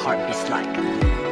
heart beats like.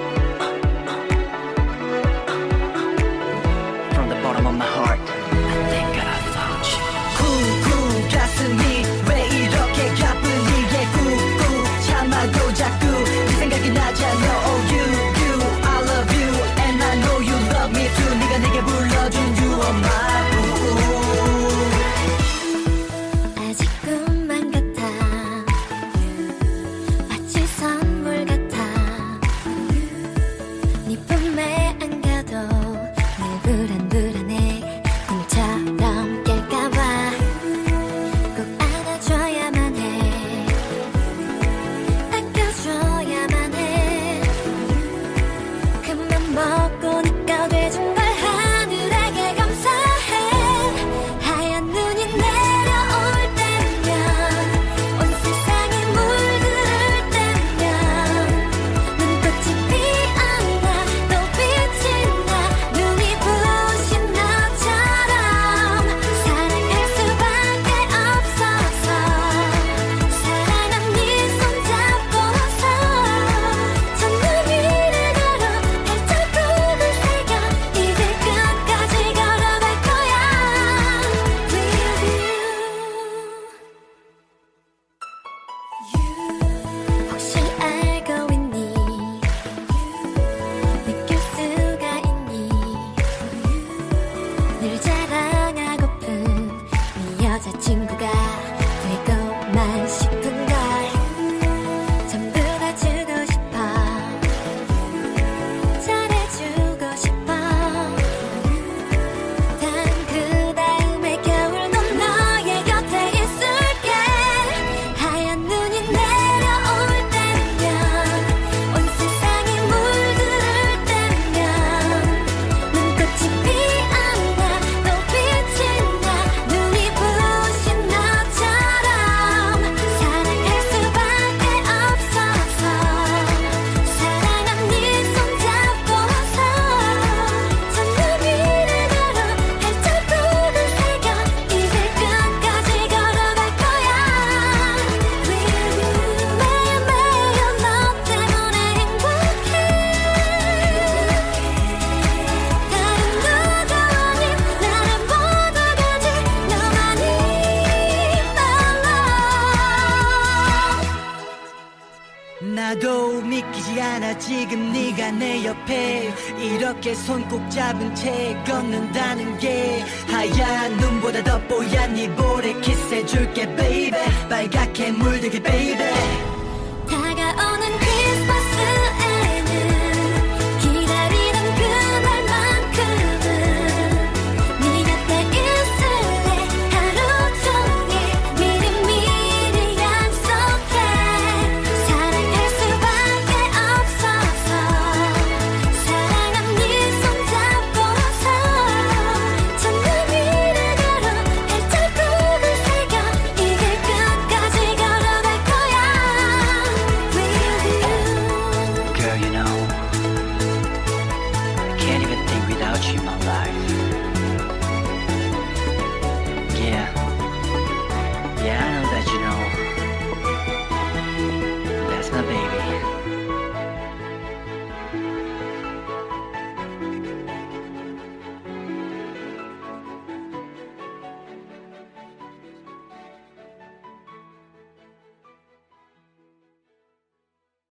나도 믿기지 않아. 지금 네가 내 옆에. 이렇게 손 꼭 잡은 채 걷는다는 게 하얀 눈보다 더 뽀얀 이 볼에 키스해줄게 baby. 빨갛게 물들게 baby.